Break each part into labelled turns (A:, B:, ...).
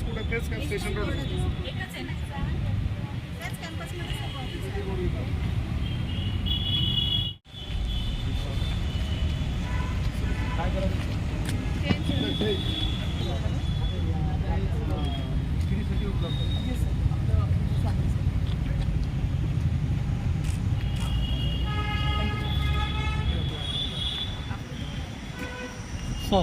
A: तेच काय स्टेशनवर
B: एकच आहे ना त्याच कॅम्पसमध्ये सर्व ऑफिस आहे.
C: हो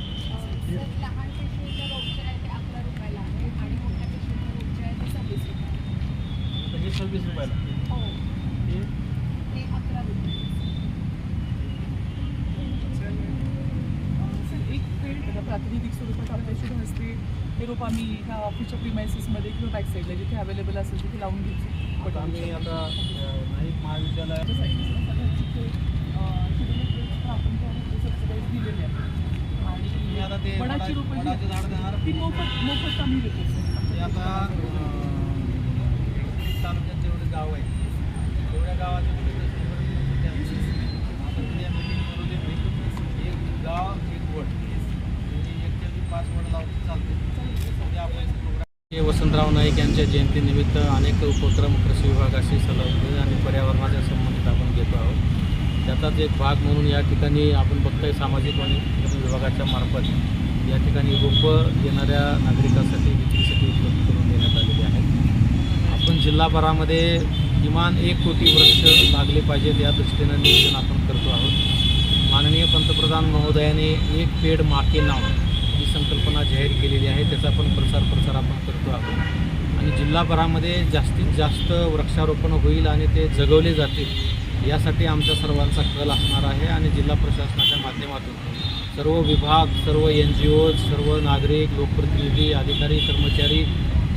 B: लहान पिशवीचं रोपचं आहे ते अकरा रुपयाला आहे आणि मोठ्या पिशवीचं रोपचं आहे ते सव्वीस रुपयाला
C: हे सव्वीस रुपयाला.
B: हो
C: हे
D: प्रातिनिधिक स्वरूपात आपल्याशी असते ते रोप आम्ही ह्या ऑफिसच्या प्रिमायसेसमध्ये किंवा बॅक साईडला जिथे अवेलेबल असेल तिथे लावून घ्यायचो
C: बट आम्ही आता नाईक महाविद्यालय
D: आमच्या साईडला आपण
C: ते
D: मोफत मोफत आम्ही देतो.
C: आता तालुक्यात जेवढे गाव आहे तेवढ्या गावाचे एक गाव एक वड. एक ते पाच वड लावून चालते. ते वसंतराव नाईक यांच्या जयंतीनिमित्त अनेक उपक्रम कृषी विभागाशी संलग्न आणि पर्यावरणाच्या संबंधित आपण घेतो आहोत. त्याचाच एक भाग म्हणून या ठिकाणी आपण बघतोय सामाजिक वनीकरण विभागाच्या मार्फत. या ठिकाणी रोपं येणाऱ्या नागरिकांसाठी विक्रीसाठी उपलब्ध करून आपण जिल्हाभरामध्ये किमान एक कोटी वृक्ष लागले पाहिजेत या दृष्टीनं नियोजन आपण करतो आहोत. माननीय पंतप्रधान महोदयाने एक पेड माके नाव ही संकल्पना जाहीर केलेली आहे त्याचा पण प्रसार प्रसार आपण करतो आहोत. आणि जिल्हाभरामध्ये जास्तीत जास्त वृक्षारोपण होईल आणि ते जगवले जातील यासाठी आमच्या सर्वांचा कल असणार आहे आणि जिल्हा प्रशासनाच्या माध्यमातून सर्व विभाग सर्व एन जी ओज सर्व नागरिक लोकप्रतिनिधी अधिकारी कर्मचारी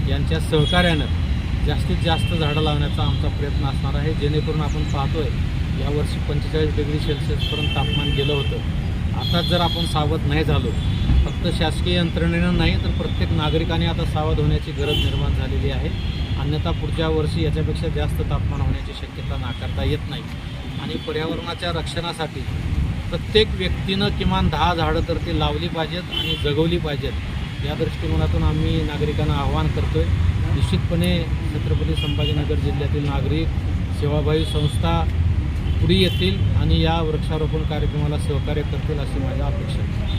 C: यांच्या सहकार्यानं जास्तीत जास्त झाडं लावण्याचा आमचा प्रयत्न असणार आहे. जेणेकरून आपण पाहतोय यावर्षी पंचेचाळीस डिग्री सेल्सिअसपर्यंत तापमान गेलं होतं. आता जर आपण सावध नाही झालो फक्त शासकीय यंत्रणेनं नाही तर प्रत्येक नागरिकाने आता सावध होण्याची गरज निर्माण झालेली आहे. अन्यथा पुढच्या वर्षी याच्यापेक्षा जास्त तापमान होण्याची शक्यता नाकारता येत नाही. आणि पर्यावरणाच्या रक्षणासाठी प्रत्येक व्यक्तीनं किमान दहा झाडं तर ती लावली पाहिजेत आणि जगवली पाहिजेत. या दृष्टिकोनातून आम्ही नागरिकांना आवाहन करतो आहे निश्चितपणे छत्रपती संभाजीनगर जिल्ह्यातील नागरिक सेवाभावी संस्था पुढे येतील आणि या वृक्षारोपण कार्यक्रमाला सहकार्य करतील अशी माझी अपेक्षा आहे.